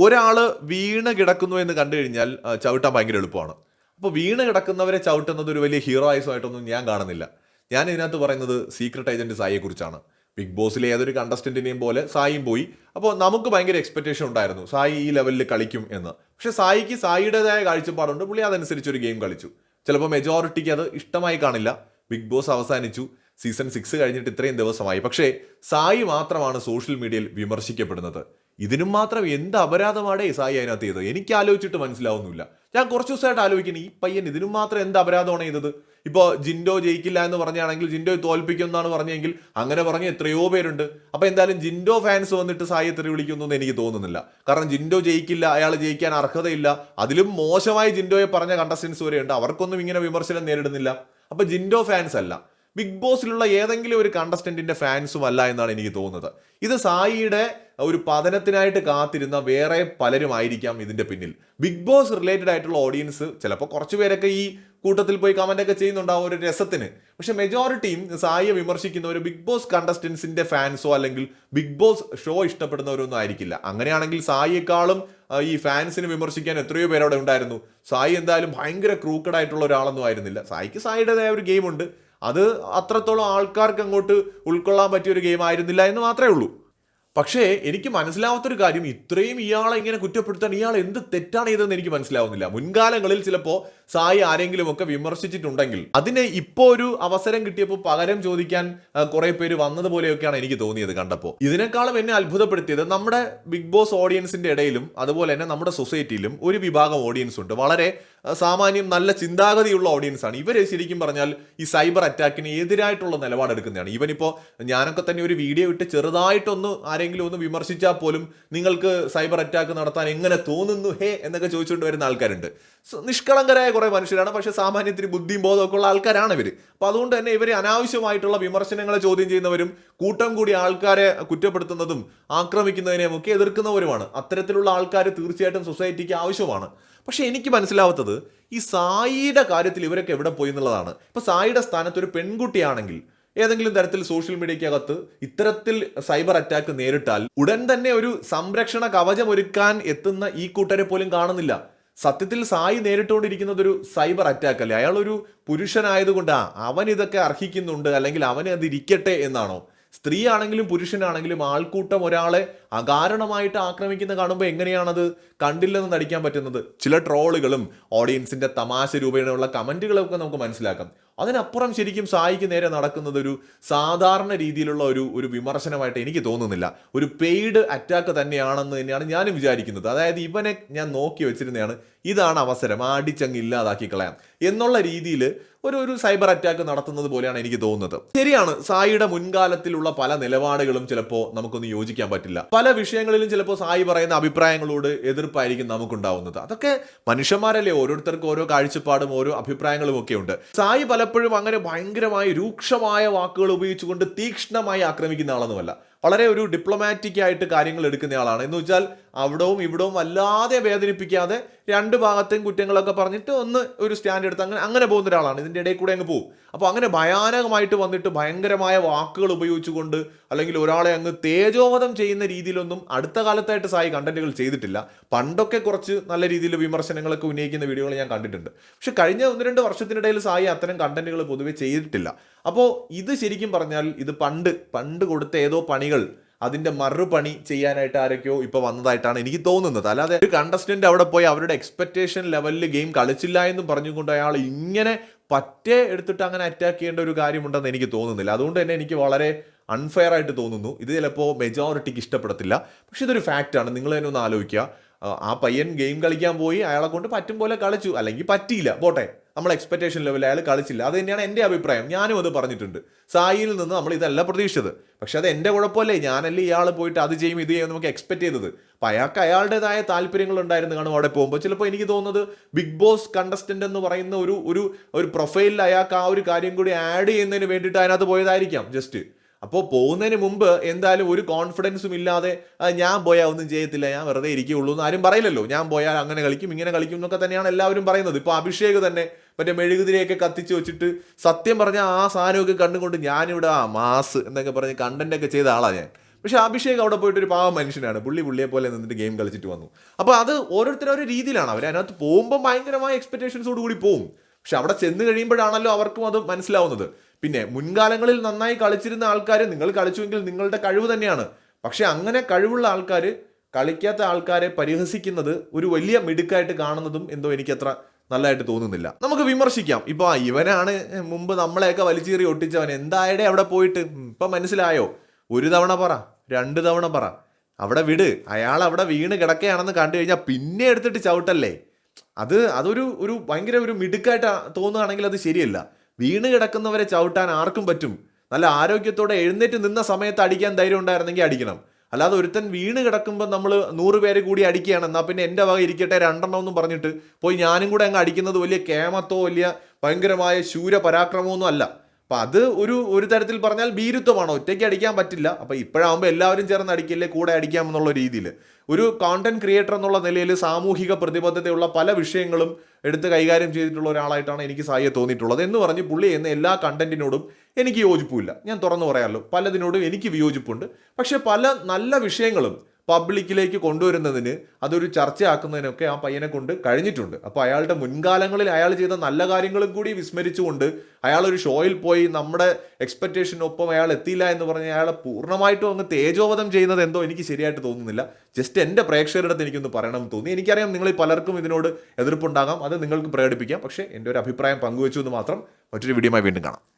ഒരാൾ വീണ് കിടക്കുന്നു എന്ന് കണ്ടു കഴിഞ്ഞാൽ ചവിട്ടാൻ ഭയങ്കര എളുപ്പമാണ്. അപ്പോൾ വീണ് കിടക്കുന്നവരെ ചവിട്ടുന്നത് ഒരു വലിയ ഹീറോ ആയിട്ടൊന്നും ഞാൻ കാണുന്നില്ല. ഞാൻ ഇതിനകത്ത് പറയുന്നത് സീക്രട്ട് ഏജന്റ് സായിയെ കുറിച്ചാണ്. ബിഗ് ബോസിലെ ഏതൊരു കണ്ടസ്റ്റന്റിനെയും പോലെ സായിയും പോയി. അപ്പോൾ നമുക്ക് ഭയങ്കര എക്സ്പെക്റ്റേഷൻ ഉണ്ടായിരുന്നു. സായി ഈ ലെവലിൽ കളിക്കും എന്ന്. പക്ഷെ സായിക്ക് സായിയുടേതായ കാഴ്ചപ്പാടുണ്ട്. പുള്ളി അതനുസരിച്ച് ഒരു ഗെയിം കളിച്ചു. ചിലപ്പോൾ മെജോറിറ്റിക്ക് അത് ഇഷ്ടമായി കാണില്ല. ബിഗ് ബോസ് അവസാനിച്ചു. സീസൺ സിക്സ് കഴിഞ്ഞിട്ട് ഇത്രയും ദിവസമായി. പക്ഷേ സായി മാത്രമാണ് സോഷ്യൽ മീഡിയയിൽ വിമർശിക്കപ്പെടുന്നത്. ഇതിനും മാത്രം എന്ത് അപരാധമാടേ സായി അതിനകത്ത് ചെയ്തത്? എനിക്ക് ആലോചിച്ചിട്ട് മനസ്സിലാവുന്നില്ല. ഞാൻ കുറച്ച് ദിവസമായിട്ട് ആലോചിക്കുന്നു. ഈ പയ്യൻ ഇതിനും മാത്രം എന്ത് അപരാധമാണ് ചെയ്തത്? ഇപ്പോൾ ജിൻഡോ ജയിക്കില്ല എന്ന് പറഞ്ഞാണെങ്കിൽ ജിൻഡോ തോൽപ്പിക്കും എന്നാണ് പറഞ്ഞെങ്കിൽ അങ്ങനെ പറഞ്ഞ് എത്രയോ പേരുണ്ട്. അപ്പോൾ എന്തായാലും ജിൻഡോ ഫാൻസ് വന്നിട്ട് സായി തെറി വിളിക്കുന്നു എന്ന് എനിക്ക് തോന്നുന്നില്ല. കാരണം ജിൻഡോ ജയിക്കില്ല അയാൾ ജയിക്കാൻ അർഹതയില്ല. അതിലും മോശമായി ജിൻഡോയെ പറഞ്ഞ കണ്ടസ്റ്റൻസ് വരെയുണ്ട്. അവർക്കൊന്നും ഇങ്ങനെ വിമർശനം നേരിടുന്നില്ല. അപ്പോൾ ജിൻഡോ ഫാൻസ് അല്ല. ബിഗ് ബോസിലുള്ള ഏതെങ്കിലും ഒരു കണ്ടസ്റ്റന്റിന്റെ ഫാൻസും അല്ല എന്നാണ് എനിക്ക് തോന്നുന്നത്. ഇത് സായിയുടെ ഒരു പതനത്തിനായിട്ട് കാത്തിരുന്ന വേറെ പലരും ആയിരിക്കാം ഇതിന്റെ പിന്നിൽ. ബിഗ് ബോസ് റിലേറ്റഡ് ആയിട്ടുള്ള ഓഡിയൻസ് ചിലപ്പോൾ കുറച്ച് പേരൊക്കെ ഈ കൂട്ടത്തിൽ പോയി കമന്റ് ഒക്കെ ചെയ്യുന്നുണ്ടാവും ഒരു രസത്തിന്. പക്ഷെ മെജോറിറ്റിയും സായിയെ വിമർശിക്കുന്നവർ ബിഗ് ബോസ് കണ്ടസ്റ്റൻസിന്റെ ഫാൻസോ അല്ലെങ്കിൽ ബിഗ് ബോസ് ഷോ ഇഷ്ടപ്പെടുന്നവരൊന്നും ആയിരിക്കില്ല. അങ്ങനെയാണെങ്കിൽ സായിയെക്കാളും ഈ ഫാൻസിന് വിമർശിക്കാൻ എത്രയോ പേര് അവിടെ ഉണ്ടായിരുന്നു. സായി എന്തായാലും ഭയങ്കര ക്രൂക്കഡ് ആയിട്ടുള്ള ഒരാളൊന്നും ആയിരുന്നില്ല. സായിക്ക് സായിയുടേതായ ഒരു ഗെയിമുണ്ട് അത് അത്രത്തോളം ആൾക്കാർക്ക് അങ്ങോട്ട് ഉൾക്കൊള്ളാൻ പറ്റിയ ഒരു ഗെയിം ആയിരുന്നില്ല എന്ന് മാത്രമേ ഉള്ളൂ. പക്ഷേ എനിക്ക് മനസ്സിലാവാത്തൊരു കാര്യം. ഇത്രയും ഇയാളെ ഇങ്ങനെ കുറ്റപ്പെടുത്താൻ ഇയാൾ എന്ത് തെറ്റാണ് ചെയ്തതെന്ന് എനിക്ക് മനസ്സിലാവുന്നില്ല. മുൻകാലങ്ങളിൽ ചിലപ്പോൾ സായി ആരെങ്കിലും ഒക്കെ വിമർശിച്ചിട്ടുണ്ടെങ്കിൽ അതിനെ ഇപ്പോ ഒരു അവസരം കിട്ടിയപ്പോൾ പകരം ചോദിക്കാൻ കുറെ പേര് വന്നതുപോലെയൊക്കെയാണ് എനിക്ക് തോന്നിയത് കണ്ടപ്പോൾ ഇതിനേക്കാളും എന്നെ അത്ഭുതപ്പെടുത്തിയത് നമ്മുടെ ബിഗ് ബോസ് ഓഡിയൻസിന്റെ ഇടയിലും അതുപോലെ തന്നെ നമ്മുടെ സൊസൈറ്റിയിലും ഒരു വിഭാഗം ഓഡിയൻസ് ഉണ്ട്. വളരെ സാമാന്യം നല്ല ചിന്താഗതിയുള്ള ഓഡിയൻസ് ആണ് ഇവരെ ശരിക്കും പറഞ്ഞാൽ ഈ സൈബർ അറ്റാക്കിന് എതിരായിട്ടുള്ള നിലപാടെടുക്കുന്നതാണ്. ഇവനിപ്പോൾ ഞാനൊക്കെ തന്നെ ഒരു വീഡിയോ ഇട്ട് ചെറുതായിട്ടൊന്ന് ആരെങ്കിലും ഒന്ന് വിമർശിച്ചാൽ പോലും നിങ്ങൾക്ക് സൈബർ അറ്റാക്ക് നടത്താൻ എങ്ങനെ തോന്നുന്നു ഹേ എന്നൊക്കെ ചോദിച്ചുകൊണ്ട് വരുന്ന ആൾക്കാരുണ്ട്. നിഷ്കളങ്കരായ കുറേ മനുഷ്യരാണ്. പക്ഷെ സാമാന്യത്തിന് ബുദ്ധിയും ബോധമൊക്കെ ഉള്ള ആൾക്കാരാണ് ഇവർ അപ്പോൾ അതുകൊണ്ട് തന്നെ ഇവർ അനാവശ്യമായിട്ടുള്ള വിമർശനങ്ങളെ ചോദ്യം ചെയ്യുന്നവരും കൂട്ടം കൂടി ആൾക്കാരെ കുറ്റപ്പെടുത്തുന്നതും ആക്രമിക്കുന്നതിനെയും ഒക്കെ എതിർക്കുന്നവരുമാണ്. അത്തരത്തിലുള്ള ആൾക്കാർ തീർച്ചയായിട്ടും സൊസൈറ്റിക്ക് ആവശ്യമാണ്. പക്ഷേ എനിക്ക് മനസ്സിലാവാത്തത് ഈ സായിയുടെ കാര്യത്തിൽ ഇവരൊക്കെ എവിടെ പോയി എന്നുള്ളതാണ്. ഇപ്പോൾ സായിയുടെ സ്ഥാനത്ത് ഒരു പെൺകുട്ടിയാണെങ്കിൽ ഏതെങ്കിലും തരത്തിൽ സോഷ്യൽ മീഡിയക്കകത്ത് ഇത്തരത്തിൽ സൈബർ അറ്റാക്ക് നേരിട്ടാൽ ഉടൻ തന്നെ ഒരു സംരക്ഷണ കവചം ഒരുക്കാൻ എത്തുന്ന ഈ കൂട്ടരെ പോലും കാണുന്നില്ല. സത്യത്തിൽ സായി നേരിട്ടുകൊണ്ടിരിക്കുന്നത് ഒരു സൈബർ അറ്റാക്ക് അല്ലേ അയാൾ ഒരു പുരുഷനായതുകൊണ്ട് അവൻ ഇതൊക്കെ അർഹിക്കുന്നുണ്ട് അല്ലെങ്കിൽ അവനെ അത് ഇരിക്കട്ടെ എന്നാണോ? സ്ത്രീ ആണെങ്കിലും പുരുഷനാണെങ്കിലും ആൾക്കൂട്ടം ഒരാളെ അകാരണമായിട്ട് ആക്രമിക്കുന്ന കാണുമ്പോൾ എങ്ങനെയാണത് കണ്ടില്ലെന്ന് നടിക്കാൻ പറ്റുന്നത്? ചില ട്രോളുകളും ഓഡിയൻസിന്റെ തമാശ രൂപേണയുള്ള കമന്റുകളൊക്കെ നമുക്ക് മനസ്സിലാക്കാം. അതിനപ്പുറം ശരിക്കും സായിക്ക് നേരെ നടക്കുന്നത് ഒരു സാധാരണ രീതിയിലുള്ള ഒരു ഒരു വിമർശനമായിട്ട് എനിക്ക് തോന്നുന്നില്ല. ഒരു പെയ്ഡ് അറ്റാക്ക് തന്നെയാണെന്ന് തന്നെയാണ് ഞാനും വിചാരിക്കുന്നത്. അതായത് ഇവനെ ഞാൻ നോക്കി വെച്ചിരുന്നതാണ്. ഇതാണ് അവസരം. അടിച്ചങ്ങ് ഇല്ലാതാക്കി കളയാം. എന്നുള്ള രീതിയിൽ ഒരു ഒരു സൈബർ അറ്റാക്ക് നടത്തുന്നത് പോലെയാണ് എനിക്ക് തോന്നുന്നത്. ശരിയാണ് സായിയുടെ മുൻകാലത്തിലുള്ള പല നിലപാടുകളും ചിലപ്പോൾ നമുക്കൊന്നും യോജിക്കാൻ പറ്റില്ല. പല വിഷയങ്ങളിലും ചിലപ്പോൾ സായി പറയുന്ന അഭിപ്രായങ്ങളോട് എതിർപ്പായിരിക്കും നമുക്കുണ്ടാവുന്നത്. അതൊക്കെ മനുഷ്യന്മാരല്ലേ? ഓരോരുത്തർക്കും ഓരോ കാഴ്ചപ്പാടും ഓരോ അഭിപ്രായങ്ങളും ഒക്കെ ഉണ്ട്. സായി പലപ്പോഴും അങ്ങനെ ഭയങ്കരമായി രൂക്ഷമായ വാക്കുകൾ ഉപയോഗിച്ചുകൊണ്ട് തീക്ഷ്ണമായി ആക്രമിക്കുന്ന ആളൊന്നുമല്ല. വളരെ ഒരു ഡിപ്ലോമാറ്റിക് ആയിട്ട് കാര്യങ്ങൾ എടുക്കുന്ന ആളാണ്. എന്ന് വെച്ചാൽ അവിടവും ഇവിടവും വല്ലാതെ വേദനിപ്പിക്കാതെ രണ്ട് ഭാഗത്തെയും കുറ്റങ്ങളൊക്കെ പറഞ്ഞിട്ട് ഒന്ന് ഒരു സ്റ്റാൻഡ് എടുത്ത് അങ്ങനെ അങ്ങനെ പോകുന്ന ഒരാളാണ്. ഇതിന്റെ ഇടയിൽ കൂടെ അങ്ങ് പോകും. അപ്പോൾ അങ്ങനെ ഭയാനകമായിട്ട് വന്നിട്ട് ഭയങ്കരമായ വാക്കുകൾ ഉപയോഗിച്ചുകൊണ്ട് അല്ലെങ്കിൽ ഒരാളെ അങ്ങ് തേജോവധം ചെയ്യുന്ന രീതിയിലൊന്നും അടുത്ത കാലത്തായിട്ട് സായി കണ്ടന്റുകൾ ചെയ്തിട്ടില്ല. പണ്ടൊക്കെ കുറച്ച് നല്ല രീതിയിൽ വിമർശനങ്ങളൊക്കെ ഉന്നയിക്കുന്ന വീഡിയോകൾ ഞാൻ കണ്ടിട്ടുണ്ട്. പക്ഷെ കഴിഞ്ഞ ഒന്ന് രണ്ട് വർഷത്തിനിടയിൽ സായി അത്തരം കണ്ടന്റുകൾ പൊതുവെ ചെയ്തിട്ടില്ല. അപ്പോൾ ഇത് ശരിക്കും പറഞ്ഞാൽ ഇത് പണ്ട് പണ്ട് കൊടുത്ത ഏതോ പണികൾ അതിന്റെ മറുപണി ചെയ്യാനായിട്ട് ആരൊക്കെയോ ഇപ്പൊ വന്നതായിട്ടാണ് എനിക്ക് തോന്നുന്നത്. അല്ലാതെ ഒരു കണ്ടസ്റ്റന്റ് അവിടെ പോയി അവരുടെ എക്സ്പെക്ടേഷൻ ലെവലിൽ ഗെയിം കളിച്ചില്ല എന്നും പറഞ്ഞുകൊണ്ട് അയാൾ ഇങ്ങനെ പറ്റേ എടുത്തിട്ട് അങ്ങനെ അറ്റാക്ക് ചെയ്യേണ്ട ഒരു കാര്യമുണ്ടെന്ന് എനിക്ക് തോന്നുന്നില്ല. അതുകൊണ്ട് തന്നെ എനിക്ക് വളരെ അൺഫെയർ ആയിട്ട് തോന്നുന്നു. ഇത് ചിലപ്പോൾ മെജോറിറ്റിക്ക് ഇഷ്ടപ്പെടത്തില്ല. പക്ഷെ ഇതൊരു ഫാക്റ്റാണ് നിങ്ങൾ തന്നെ ഒന്ന് ആലോചിക്കുക. ആ, പയ്യൻ ഗെയിം കളിക്കാൻ പോയി അയാളെ കൊണ്ട് പറ്റും പോലെ കളിച്ചു. അല്ലെങ്കിൽ പറ്റിയില്ല. പോട്ടെ. നമ്മൾ എക്സ്പെക്ടേഷൻ ലെവലിൽ അയാൾ കളിച്ചില്ല. അത് തന്നെയാണ് എന്റെ അഭിപ്രായം. ഞാനും അത് പറഞ്ഞിട്ടുണ്ട്. സായിയിൽ നിന്ന് നമ്മൾ ഇതല്ല പ്രതീക്ഷിച്ചത്. പക്ഷെ അത് എന്റെ കുഴപ്പമല്ലേ? ഞാനല്ലേ ഇയാൾ പോയിട്ട് അത് ചെയ്യും ഇത് ചെയ്യും നമുക്ക് എക്സ്പെക്ട് ചെയ്തത്. അപ്പം അയാൾക്ക് അയാളുടേതായ താല്പര്യങ്ങൾ ഉണ്ടായിരുന്നു കാണും അവിടെ പോകുമ്പോൾ. ചിലപ്പോൾ എനിക്ക് തോന്നുന്നത് ബിഗ് ബോസ് കണ്ടസ്റ്റന്റ് എന്ന് പറയുന്ന ഒരു ഒരു ഒരു പ്രൊഫൈലിൽ അയാൾക്ക് ആ ഒരു കാര്യം കൂടി ആഡ് ചെയ്യുന്നതിന് വേണ്ടിയിട്ട് അതിനകത്ത് പോയതായിരിക്കാം. ജസ്റ്റ് അപ്പോൾ പോകുന്നതിന് മുമ്പ് എന്തായാലും ഒരു കോൺഫിഡൻസും ഇല്ലാതെ ഞാൻ പോയാൽ ഒന്നും ചെയ്യത്തില്ല ഞാൻ വെറുതെ ഇരിക്കുകയുള്ളൂ എന്ന് ആരും പറയില്ലല്ലോ. ഞാൻ പോയാൽ അങ്ങനെ കളിക്കും ഇങ്ങനെ കളിക്കും എന്നൊക്കെ തന്നെയാണ് എല്ലാവരും പറയുന്നത്. ഇപ്പോൾ അഭിഷേക് തന്നെ മറ്റേ മെഴുകുതിരിയൊക്കെ കത്തിച്ച് വെച്ചിട്ട് സത്യം പറഞ്ഞാൽ ആ സാധനമൊക്കെ കണ്ടുകൊണ്ട് ഞാനിവിടെ ആ മാസ് എന്നൊക്കെ പറഞ്ഞ് കണ്ടന്റൊക്കെ ചെയ്ത ആളാണ് ഞാൻ. പക്ഷേ അഭിഷേക് അവിടെ പോയിട്ട് ഒരു പാവ മനുഷ്യനാണ്. പുള്ളി പുള്ളിയെ പോലെ നിന്നിട്ട് ഗെയിം കളിച്ചിട്ട് വന്നു. അപ്പോൾ അത് ഓരോരുത്തരും ഒരു രീതിയിലാണ്. അവർ അതിനകത്ത് പോകുമ്പോൾ ഭയങ്കരമായ എക്സ്പെക്ടേഷൻസോട് കൂടി പോകും പക്ഷെ അവിടെ ചെന്ന് കഴിയുമ്പോഴാണല്ലോ അവർക്കും അത് മനസ്സിലാവുന്നത്. പിന്നെ മുൻകാലങ്ങളിൽ നന്നായി കളിച്ചിരുന്ന ആൾക്കാർ നിങ്ങൾ കളിച്ചുവെങ്കിൽ നിങ്ങളുടെ കഴിവ് തന്നെയാണ്. പക്ഷെ അങ്ങനെ കഴിവുള്ള ആൾക്കാർ കളിക്കാത്ത ആൾക്കാരെ പരിഹസിക്കുന്നത് ഒരു വലിയ മിടുക്കായിട്ട് കാണുന്നതും എന്തോ എനിക്കത്ര നല്ലതായിട്ട് തോന്നുന്നില്ല. നമുക്ക് വിമർശിക്കാം. ഇപ്പൊ ആ, ഇവനാണ് മുമ്പ് നമ്മളെയൊക്കെ വലിച്ചേറി ഒട്ടിച്ചവൻ. എന്തായടെ അവിടെ പോയിട്ട്? ഇപ്പൊ മനസ്സിലായോ? ഒരു തവണ പറ രണ്ട് തവണ പറ. അവിടെ വിട്. അയാൾ അവിടെ വീണ് കിടക്കുകയാണെന്ന് കണ്ടു കഴിഞ്ഞാൽ പിന്നെ എടുത്തിട്ട് ചവിട്ടല്ലേ? അത് അതൊരു ഒരു ഭയങ്കര ഒരു മിടുക്കായിട്ട് തോന്നുകയാണെങ്കിൽ അത് ശരിയല്ല. വീണ് കിടക്കുന്നവരെ ചവിട്ടാൻ ആർക്കും പറ്റും. നല്ല ആരോഗ്യത്തോടെ എഴുന്നേറ്റ് നിന്ന സമയത്ത് അടിക്കാൻ ധൈര്യം ഉണ്ടായിരുന്നെങ്കിൽ അടിക്കണം. അല്ലാതെ ഒരുത്തൻ വീണ് കിടക്കുമ്പോൾ നമ്മൾ നൂറ് പേര് കൂടി അടിക്കുകയാണ്. എന്നാൽ പിന്നെ എന്റെ വക ഇരിക്കട്ടെ രണ്ടെണ്ണം ഒന്നും പറഞ്ഞിട്ട് പോയി ഞാനും കൂടെ അങ്ങ് അടിക്കുന്നത് വലിയ കേമത്തോ വലിയ ഭയങ്കരമായ ശൂര പരാക്രമമൊന്നും അല്ല. അപ്പം അത് ഒരു ഒരു തരത്തിൽ പറഞ്ഞാൽ ഭീരുത്വമാണ്. ഒറ്റയ്ക്ക് അടിക്കാൻ പറ്റില്ല. അപ്പോൾ ഇപ്പോഴാകുമ്പോൾ എല്ലാവരും ചേർന്ന് അടിക്കില്ലേ? കൂടെ അടിക്കാം എന്നുള്ള രീതിയിൽ ഒരു കോണ്ടന്റ് ക്രിയേറ്റർ എന്നുള്ള നിലയിൽ സാമൂഹിക പ്രതിബദ്ധതയുള്ള പല വിഷയങ്ങളും എടുത്ത് കൈകാര്യം ചെയ്തിട്ടുള്ള ഒരാളായിട്ടാണ് എനിക്ക് സായിയെ തോന്നിയിട്ടുള്ളത് എന്ന് പറഞ്ഞ് പുള്ളി എന്ന എല്ലാ കണ്ടന്റിനോടും എനിക്ക് യോജിപ്പില്ല ഞാൻ തുറന്നു പറയാമല്ലോ പലതിനോടും എനിക്ക് വിയോജിപ്പുണ്ട്. പക്ഷേ പല നല്ല വിഷയങ്ങളും പബ്ലിക്കിലേക്ക് കൊണ്ടുവരുന്നതിന് അതൊരു ചർച്ചയാക്കുന്നതിനൊക്കെ ആ പയ്യനെ കൊണ്ട് കഴിഞ്ഞിട്ടുണ്ട്. അപ്പോൾ അയാളുടെ മുൻകാലങ്ങളിൽ അയാൾ ചെയ്ത നല്ല കാര്യങ്ങളും കൂടി വിസ്മരിച്ചുകൊണ്ട് അയാൾ ഒരു ഷോയിൽ പോയി നമ്മുടെ എക്സ്പെക്റ്റേഷനൊപ്പം അയാൾ എത്തിയില്ല എന്ന് പറഞ്ഞ് അയാളെ പൂർണമായിട്ടും അങ്ങ് തേജോവധം ചെയ്യുന്നത് എന്തോ എനിക്ക് ശരിയായിട്ട് തോന്നുന്നില്ല. ജസ്റ്റ് എന്റെ പ്രേക്ഷകരുടെ അടുത്ത് എനിക്കൊന്ന് പറയണം എന്ന് തോന്നി. എനിക്കറിയാം നിങ്ങൾ പലർക്കും ഇതിനോട് എതിർപ്പുണ്ടാകാം. അത് നിങ്ങൾക്ക് പ്രകടിപ്പിക്കാം. പക്ഷേ എന്റെ ഒരു അഭിപ്രായം പങ്കുവെച്ചു എന്ന് മാത്രം മറ്റൊരു വീഡിയോമായി വീണ്ടും കാണാം.